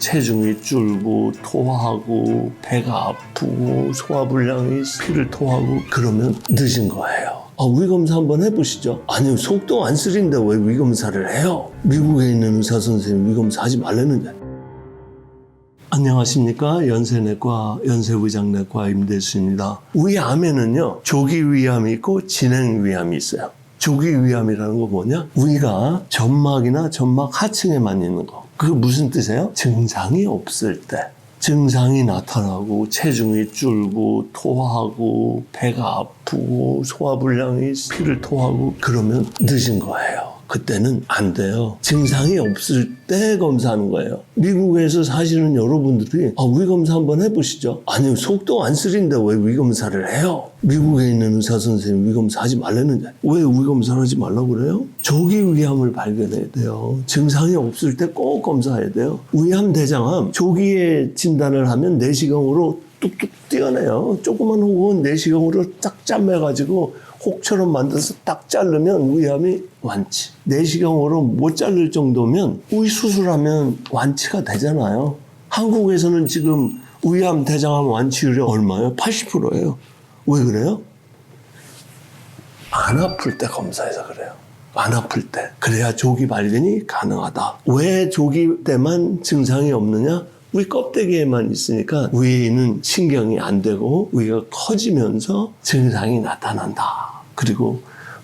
체중이 줄고 토하고 배가 아프고 소화불량이 피를 토하고 그러면 늦은 거예요. 아, 위검사 한번 해보시죠. 아니, 속도 안 쓰린데 왜 위검사를 해요? 미국에 있는 의사 선생님 위검사 하지 말라는데. 안녕하십니까. 연세내과, 연세부장내과 임대수입니다. 위암에는요, 조기 위암이 있고 진행 위암이 있어요. 조기 위암이라는 거 뭐냐? 위가 점막이나 점막 하층에만 있는 거. 그게 무슨 뜻이에요? 증상이 없을 때. 증상이 나타나고 체중이 줄고 토하고 배가 아프고 소화불량이 피를 토하고 그러면 늦은 거예요. 그때는 안 돼요. 증상이 없을 때 검사하는 거예요. 미국에서 사시는 여러분들이 아, 위 검사 한번 해보시죠. 아니 속도 안 쓰린데 왜 위 검사를 해요? 미국에 있는 의사 선생님 위 검사 하지 말라는데 왜 위 검사를 하지 말라고 그래요? 조기 위암을 발견해야 돼요. 증상이 없을 때 꼭 검사해야 돼요. 위암 대장암 조기에 진단을 하면 내시경으로 뚝뚝 띄어내요. 조그만 혹은 내시경으로 딱 짜매가지고 혹처럼 만들어서 딱 자르면 위암이 완치. 내시경으로 못 자를 정도면 위 수술하면 완치가 되잖아요. 한국에서는 지금 위암 대장암 완치율이 얼마예요? 80%예요. 왜 그래요? 안 아플 때 검사해서 그래요. 안 아플 때. 그래야 조기 발견이 가능하다. 왜 조기 때만 증상이 없느냐? 위 껍데기에만 있으니까 위에는 신경이 안 되고 위가 커지면서 증상이 나타난다. 그리고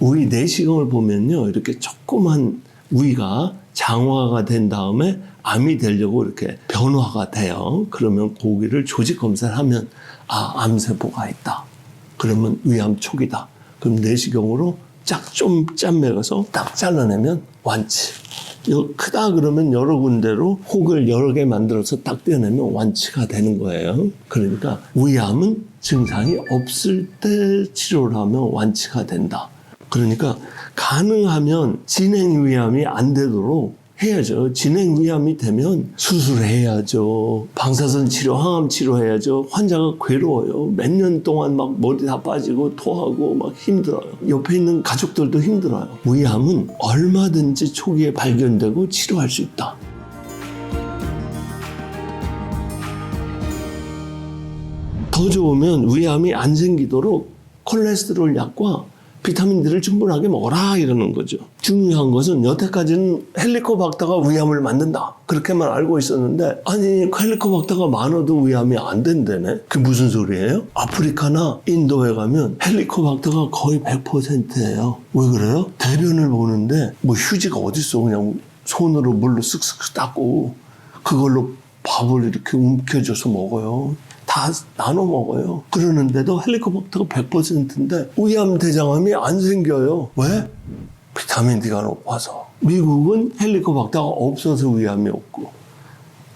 위 내시경을 보면요. 이렇게 조그만 위가 장화가 된 다음에 암이 되려고 이렇게 변화가 돼요. 그러면 고기를 조직 검사를 하면 아, 암세포가 있다. 그러면 위암 초기다. 그럼 내시경으로 짝좀 짠매가서 딱 잘라내면 완치. 여- 크다 그러면 여러 군데로 혹을 여러 개 만들어서 딱 떼어내면 완치가 되는 거예요. 그러니까 위암은 증상이 없을 때 치료를 하면 완치가 된다. 그러니까 가능하면 진행 위암이 안 되도록 해야죠. 진행 위암이 되면 수술해야죠. 방사선 치료, 항암 치료해야죠. 환자가 괴로워요. 몇 년 동안 막 머리 다 빠지고 토하고 막 힘들어요. 옆에 있는 가족들도 힘들어요. 위암은 얼마든지 초기에 발견되고 치료할 수 있다. 더 좋으면 위암이 안 생기도록 콜레스테롤 약과 비타민들을 충분하게 먹어라 이러는 거죠. 중요한 것은 여태까지는 헬리코박터가 위암을 만든다 그렇게만 알고 있었는데 아니 헬리코박터가 많아도 위암이 안 된다네. 그게 무슨 소리예요? 아프리카나 인도에 가면 헬리코박터가 거의 100%예요. 왜 그래요? 대변을 보는데 뭐 휴지가 어딨어 그냥 손으로 물로 쓱쓱 닦고 그걸로 밥을 이렇게 움켜줘서 먹어요. 다 나눠 먹어요. 그러는데도 헬리코박터가 100%인데 위암 대장암이 안 생겨요. 왜? 비타민 D가 높아서. 미국은 헬리코박터가 없어서 위암이 없고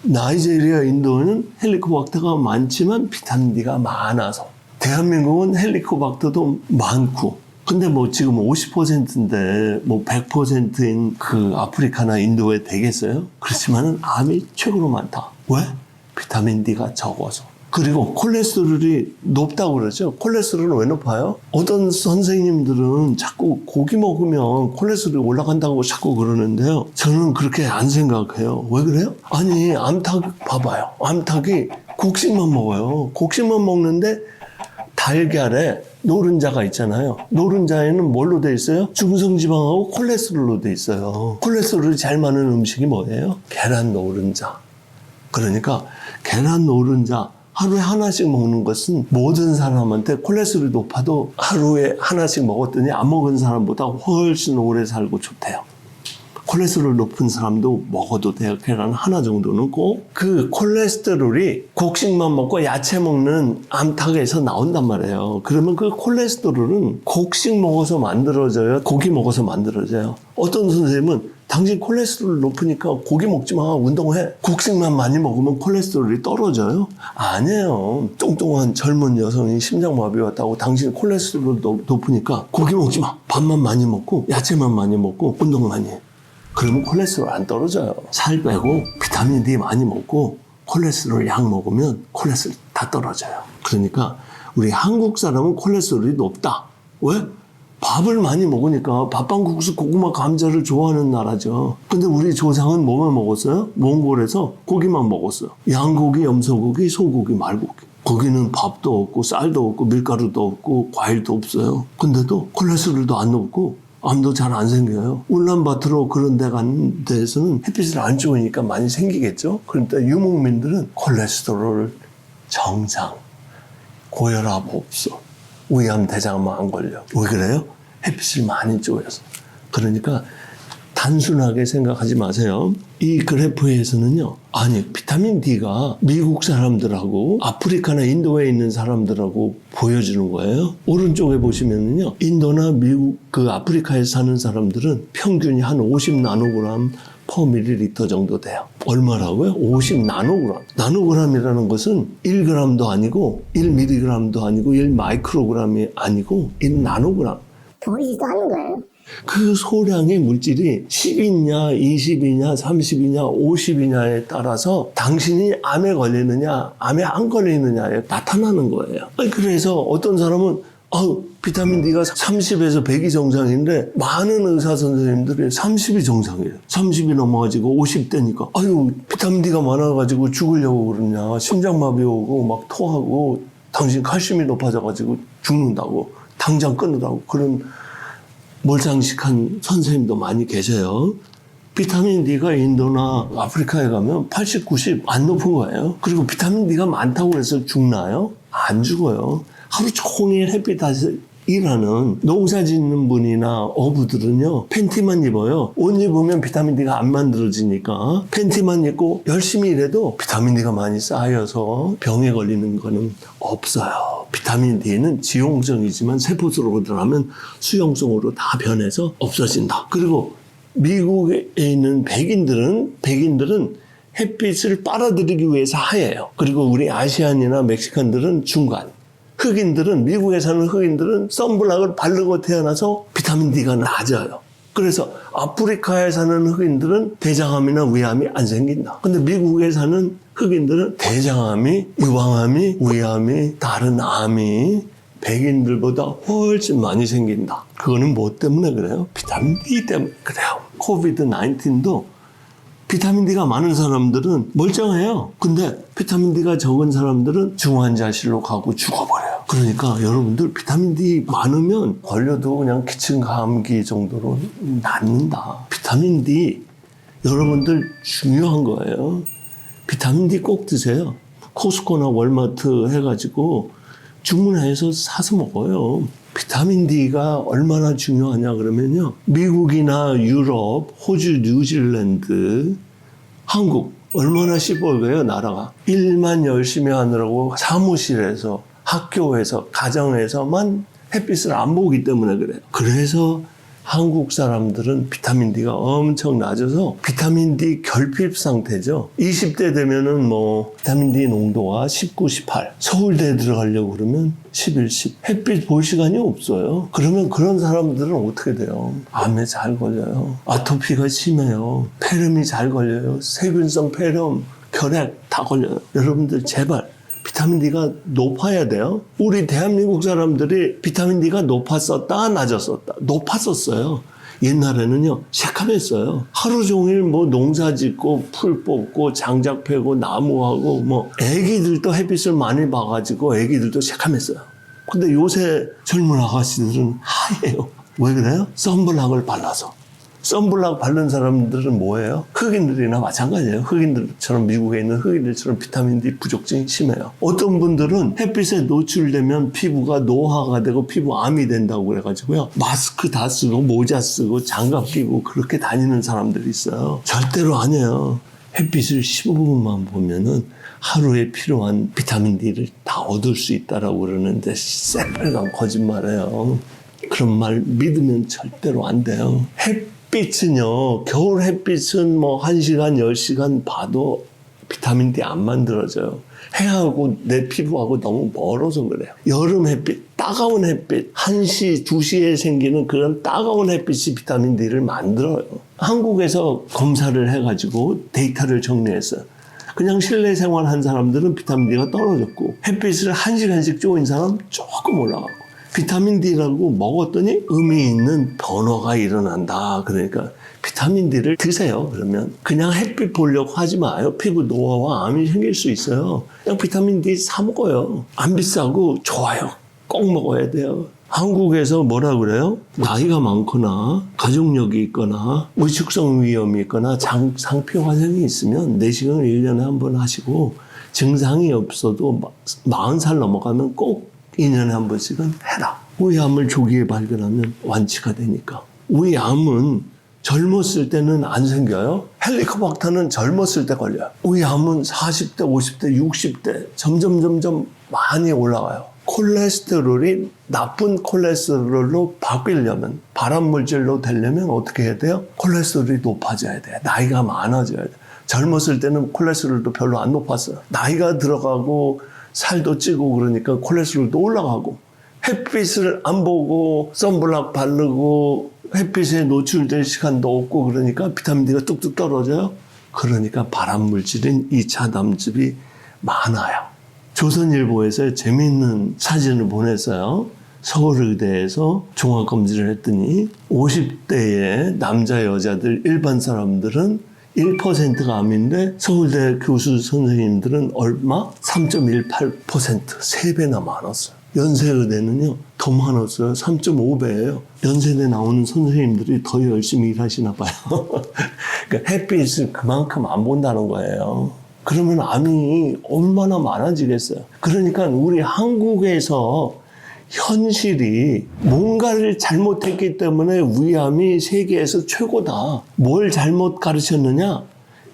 나이제리아, 인도는 헬리코박터가 많지만 비타민 D가 많아서 대한민국은 헬리코박터도 많고 근데 뭐 지금 50%인데 뭐 100%인 그 아프리카나 인도에 되겠어요? 그렇지만은 암이 최고로 많다. 왜? 비타민 D가 적어서. 그리고 콜레스테롤이 높다고 그러죠. 콜레스테롤은 왜 높아요? 어떤 선생님들은 자꾸 고기 먹으면 콜레스테롤이 올라간다고 자꾸 그러는데요. 저는 그렇게 안 생각해요. 왜 그래요? 아니, 암탉 봐봐요. 암탉이 곡식만 먹어요. 곡식만 먹는데 달걀에 노른자가 있잖아요. 노른자에는 뭘로 돼 있어요? 중성지방하고 콜레스테롤로 돼 있어요. 콜레스테롤이 잘 많은 음식이 뭐예요? 계란 노른자. 그러니까 계란 노른자 하루에 하나씩 먹는 것은 모든 사람한테 콜레스테롤이 높아도 하루에 하나씩 먹었더니 안 먹은 사람보다 훨씬 오래 살고 좋대요. 콜레스테롤 높은 사람도 먹어도 돼요. 계란 하나 정도는 꼭. 그 콜레스테롤이 곡식만 먹고 야채 먹는 암탉에서 나온단 말이에요. 그러면 그 콜레스테롤은 곡식 먹어서 만들어져요. 고기 먹어서 만들어져요. 어떤 선생님은 당신 콜레스테롤 높으니까 고기 먹지 마. 운동해. 곡식만 많이 먹으면 콜레스테롤이 떨어져요? 아니에요. 뚱뚱한 젊은 여성이 심장마비 왔다고 당신 콜레스테롤 높- 높으니까 고기 먹지 마. 밥만 많이 먹고 야채만 많이 먹고 운동 많이 해. 그러면 콜레스테롤 안 떨어져요. 살 빼고 비타민 D 많이 먹고 콜레스테롤 약 먹으면 콜레스테롤 다 떨어져요. 그러니까 우리 한국 사람은 콜레스테롤이 높다. 왜? 밥을 많이 먹으니까 밥빵 국수 고구마 감자를 좋아하는 나라죠. 근데 우리 조상은 뭐만 먹었어요? 몽골에서 고기만 먹었어요. 양고기, 염소고기, 소고기, 말고기. 거기는 밥도 없고 쌀도 없고 밀가루도 없고 과일도 없어요. 근데도 콜레스테롤도 안 높고 암도 잘 안 생겨요. 울란바토르 그런 데 가는 데에서는 햇빛을 안 좋으니까 많이 생기겠죠. 그러니까 유목민들은 콜레스테롤 정상, 고혈압 없어. 위암 대장암 안 걸려. 왜 그래요? 햇빛을 많이 쬐어서. 그러니까 단순하게 생각하지 마세요. 이 그래프에서는요, 아니, 비타민 D가 미국 사람들하고 아프리카나 인도에 있는 사람들하고 보여주는 거예요. 오른쪽에 보시면은요, 인도나 미국, 그 아프리카에 사는 사람들은 평균이 한 50 나노그램 퍼 밀리리터 정도 돼요. 얼마라고요? 50 나노그램. 나노그램이라는 것은 1g도 아니고 1mg도 아니고 1 마이크로그램이 아니고 1 나노그램. 보이지도 않는 거예요. 그 소량의 물질이 10이냐, 20이냐, 30이냐, 50이냐에 따라서 당신이 암에 걸리느냐, 암에 안 걸리느냐에 나타나는 거예요. 그래서 어떤 사람은 아우, 비타민 D가 30에서 100이 정상인데 많은 의사 선생님들이 30이 정상이에요. 30이 넘어가지고 50대니까 아유, 비타민 D가 많아가지고 죽으려고 그러냐. 심장마비 오고 막 토하고 당신 칼슘이 높아져가지고 죽는다고 당장 끊으라고 그런 몰상식한 선생님도 많이 계세요. 비타민 D가 인도나 아프리카에 가면 80, 90 안 높은 거예요. 그리고 비타민 D가 많다고 해서 죽나요? 안 죽어요. 하루 종일 햇빛 아래서 일하는 농사 짓는 분이나 어부들은요 팬티만 입어요 옷 입으면 비타민 D가 안 만들어지니까 팬티만 입고 열심히 일해도 비타민 D가 많이 쌓여서 병에 걸리는 거는 없어요 비타민 D는 지용성이지만 세포 속으로 들어가면 수용성으로 다 변해서 없어진다 그리고 미국에 있는 백인들은 백인들은 햇빛을 빨아들이기 위해서 하얘요. 그리고 우리 아시안이나 멕시칸들은 중간. 흑인들은 미국에 사는 흑인들은 선블락을 바르고 태어나서 비타민 D가 낮아요. 그래서 아프리카에 사는 흑인들은 대장암이나 위암이 안 생긴다. 근데 미국에 사는 흑인들은 대장암이, 유방암이, 위암이, 다른 암이 백인들보다 훨씬 많이 생긴다. 그거는 뭐 때문에 그래요? 비타민 D 때문에 그래요. 코비드 19도 비타민 D가 많은 사람들은 멀쩡해요. 근데 비타민 D가 적은 사람들은 중환자실로 가고 죽어버려요. 그러니까 여러분들 비타민 D 많으면 걸려도 그냥 기침 감기 정도로 낫는다. 비타민 D 여러분들 중요한 거예요. 비타민 D 꼭 드세요. 코스코나 월마트 해가지고 주문해서 사서 먹어요. 비타민 D가 얼마나 중요하냐 그러면요. 미국이나 유럽, 호주, 뉴질랜드, 한국 얼마나 시뻘거요 나라가. 일만 열심히 하느라고 사무실에서 학교에서 가정에서만 햇빛을 안 보기 때문에 그래요. 그래서 한국 사람들은 비타민 D가 엄청 낮아서 비타민 D 결핍 상태죠. 20대 되면은 뭐 비타민 D 농도가 19, 18. 서울대에 들어가려고 그러면 11, 10. 햇빛 볼 시간이 없어요. 그러면 그런 사람들은 어떻게 돼요? 암에 잘 걸려요. 아토피가 심해요. 폐렴이 잘 걸려요. 세균성 폐렴, 결핵 다 걸려요. 여러분들 제발 비타민 D가 높아야 돼요. 우리 대한민국 사람들이 비타민 D가 높았었다, 낮았었다. 높았었어요. 옛날에는요, 새카맸어요. 하루 종일 뭐 농사 짓고, 풀 뽑고, 장작 패고, 나무하고, 뭐, 애기들도 햇빛을 많이 봐가지고, 애기들도 새카맸어요. 근데 요새 젊은 아가씨들은 하얘요. 왜 그래요? 선블락을 발라서. 선블락 바른 사람들은 뭐예요? 흑인들이나 마찬가지예요. 흑인들처럼 미국에 있는 흑인들처럼 비타민 D 부족증이 심해요. 어떤 분들은 햇빛에 노출되면 피부가 노화가 되고 피부암이 된다고 그래가지고요. 마스크 다 쓰고 모자 쓰고 장갑 끼고 그렇게 다니는 사람들이 있어요. 절대로 아니에요. 햇빛을 15분만 보면은 하루에 필요한 비타민 D를 다 얻을 수 있다라고 그러는데 새빨간 거짓말이에요. 그런 말 믿으면 절대로 안 돼요. 햇 빛은요, 겨울 햇빛은 뭐 1시간, 10시간 봐도 비타민 D 안 만들어져요. 해하고 내 피부하고 너무 멀어서 그래요. 여름 햇빛, 따가운 햇빛, 1시, 2시에 생기는 그런 따가운 햇빛이 비타민 D를 만들어요. 한국에서 검사를 해가지고 데이터를 정리했어요. 그냥 실내 생활한 사람들은 비타민 D가 떨어졌고 햇빛을 1시간씩 쪼인 사람 조금 올라가고 비타민 D라고 먹었더니 의미 있는 변화가 일어난다. 그러니까 비타민 D를 드세요. 그러면 그냥 햇빛 보려고 하지 마요. 피부 노화와 암이 생길 수 있어요. 그냥 비타민 D 사 먹어요. 안 비싸고 좋아요. 꼭 먹어야 돼요. 한국에서 뭐라 그래요? 나이가 많거나 가족력이 있거나 의축성 위험이 있거나 장, 상피 화생이 있으면 내시경을 1년에 한 번 하시고 증상이 없어도 40살 넘어가면 꼭 2년에 한 번씩은 해라. 우리암을 조기에 발견하면 완치가 되니까. 우리암은 젊었을 때는 안 생겨요. 헬리코박터는 젊었을 때 걸려요. 우리암은 40대, 50대, 60대 점점 점점 많이 올라가요. 콜레스테롤이 나쁜 콜레스테롤로 바뀌려면 발암 물질로 되려면 어떻게 해야 돼요? 콜레스테롤이 높아져야 돼. 나이가 많아져야 돼. 젊었을 때는 콜레스테롤도 별로 안 높았어요. 나이가 들어가고 살도 찌고 그러니까 콜레스테롤도 올라가고 햇빛을 안 보고 선블락 바르고 햇빛에 노출될 시간도 없고 그러니까 비타민 D가 뚝뚝 떨어져요. 그러니까 발암 물질인 2차 담즙이 많아요. 조선일보에서 재미있는 사진을 보냈어요. 서울의대에서 종합검진을 했더니 50대의 남자 여자들 일반 사람들은 1%가 암인데 서울대 교수 선생님들은 얼마? 3.18% 3배나 많았어요. 연세의대는요 더 많았어요. 3.5배예요. 연세대 나오는 선생님들이 더 열심히 일하시나 봐요. 그러니까 햇빛을 그만큼 안 본다는 거예요. 그러면 암이 얼마나 많아지겠어요. 그러니까 우리 한국에서 현실이 뭔가를 잘못했기 때문에 위암이 세계에서 최고다. 뭘 잘못 가르쳤느냐?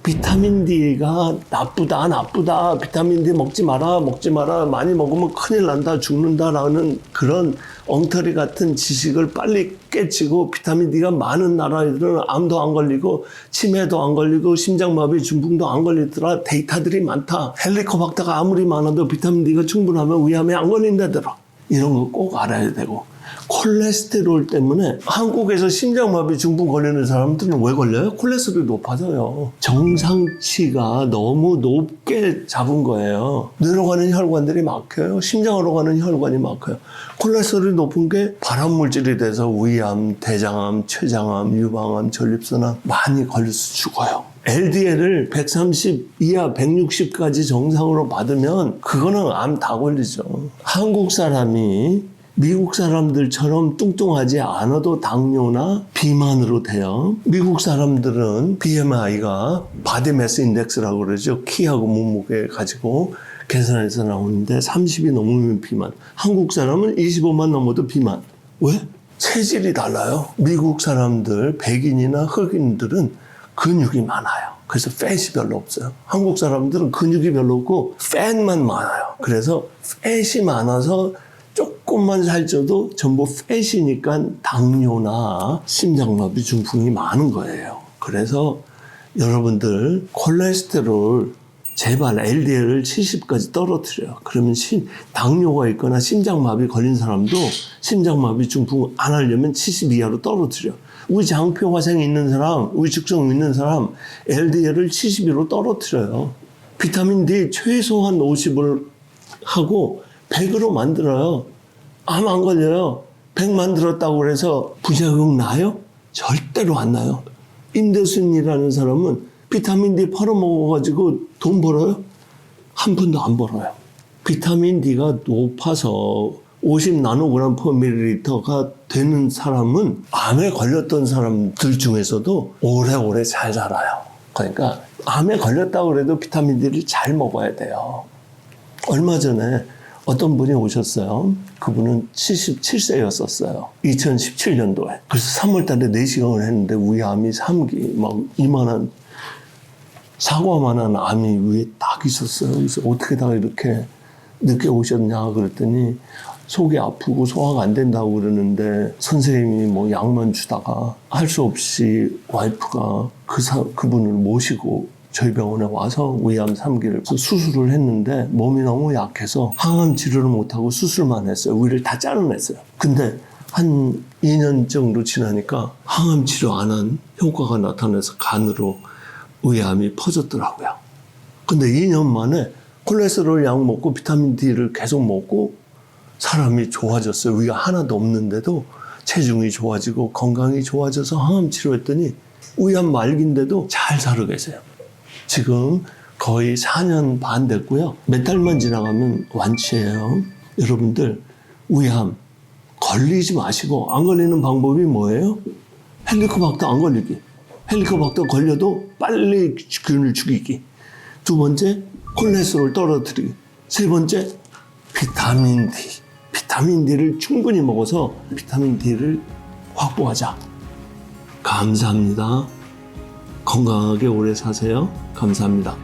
비타민 D가 나쁘다, 나쁘다. 비타민 D 먹지 마라, 먹지 마라. 많이 먹으면 큰일 난다, 죽는다라는 그런 엉터리 같은 지식을 빨리 깨치고 비타민 D가 많은 나라들은 암도 안 걸리고 치매도 안 걸리고 심장마비, 중풍도 안 걸리더라. 데이터들이 많다. 헬리코박터가 아무리 많아도 비타민 D가 충분하면 위암에 안 걸린다더라. 이런 거 꼭 알아야 되고. 콜레스테롤 때문에 한국에서 심장마비 중풍 걸리는 사람들은 왜 걸려요? 콜레스테롤이 높아져요. 정상치가 너무 높게 잡은 거예요. 내려가는 혈관들이 막혀요. 심장으로 가는 혈관이 막혀요. 콜레스테롤이 높은 게 발암물질이 돼서 위암, 대장암, 췌장암, 유방암, 전립선암 많이 걸려서 죽어요. LDL을 130 이하 160까지 정상으로 받으면 그거는 암 다 걸리죠. 한국 사람이 미국 사람들처럼 뚱뚱하지 않아도 당뇨나 비만으로 돼요. 미국 사람들은 BMI가 바디 매스 인덱스라고 그러죠. 키하고 몸무게 가지고 계산해서 나오는데 30이 넘으면 비만. 한국 사람은 25만 넘어도 비만. 왜? 체질이 달라요. 미국 사람들, 백인이나 흑인들은 근육이 많아요. 그래서 팻이 별로 없어요. 한국 사람들은 근육이 별로 없고 팻만 많아요. 그래서 팻이 많아서 조금만 살쪄도 전부 팻이니까 당뇨나 심장마비 중풍이 많은 거예요. 그래서 여러분들 콜레스테롤 제발 LDL을 70까지 떨어뜨려요. 그러면 심, 당뇨가 있거나 심장마비 걸린 사람도 심장마비 중풍 안 하려면 70 이하로 떨어뜨려. 우리 장표 화생이 있는 사람, 우리 축성 있는 사람 LDL을 70으로 떨어뜨려요. 비타민 D 최소한 50을 하고 100으로 만들어요. 암 안 걸려요. 100 만들었다고 그래서 부작용 나요? 절대로 안 나요. 인더슨이라는 사람은 비타민 D 팔아먹어가지고 돈 벌어요? 한 푼도 안 벌어요. 비타민 D가 높아서 50 나노그램 퍼 밀리리터가 되는 사람은 암에 걸렸던 사람들 중에서도 오래오래 잘 살아요. 그러니까 암에 걸렸다고 그래도 비타민 D를 잘 먹어야 돼요. 얼마 전에 어떤 분이 오셨어요. 그분은 77세였었어요. 2017년도에. 그래서 3월 달에 4시간을 했는데 위암이 3기, 막 이만한 사과만한 암이 위에 딱 있었어요. 그래서 어떻게 다 이렇게 늦게 오셨냐 그랬더니 속이 아프고 소화가 안 된다고 그러는데 선생님이 뭐 약만 주다가 할 수 없이 와이프가 그 사, 그분을 모시고 저희 병원에 와서 위암 3기를 수술을 했는데 몸이 너무 약해서 항암 치료를 못하고 수술만 했어요. 위를 다 잘라냈어요. 근데 한 2년 정도 지나니까 항암 치료 안 한 효과가 나타나서 간으로 위암이 퍼졌더라고요. 근데 2년 만에 콜레스테롤 약 먹고 비타민 D를 계속 먹고 사람이 좋아졌어요. 위가 하나도 없는데도 체중이 좋아지고 건강이 좋아져서 항암 치료했더니 위암 말기인데도 잘 살고 계세요. 지금 거의 4년 반 됐고요. 몇 달만 지나가면 완치예요. 여러분들 위암 걸리지 마시고 안 걸리는 방법이 뭐예요? 헬리코박터 안 걸리기. 헬리코박터 걸려도 빨리 균을 죽이기. 두 번째 콜레스테롤 떨어뜨리기. 세 번째 비타민 D. 비타민 D를 충분히 먹어서 비타민 D를 확보하자. 감사합니다. 건강하게 오래 사세요. 감사합니다.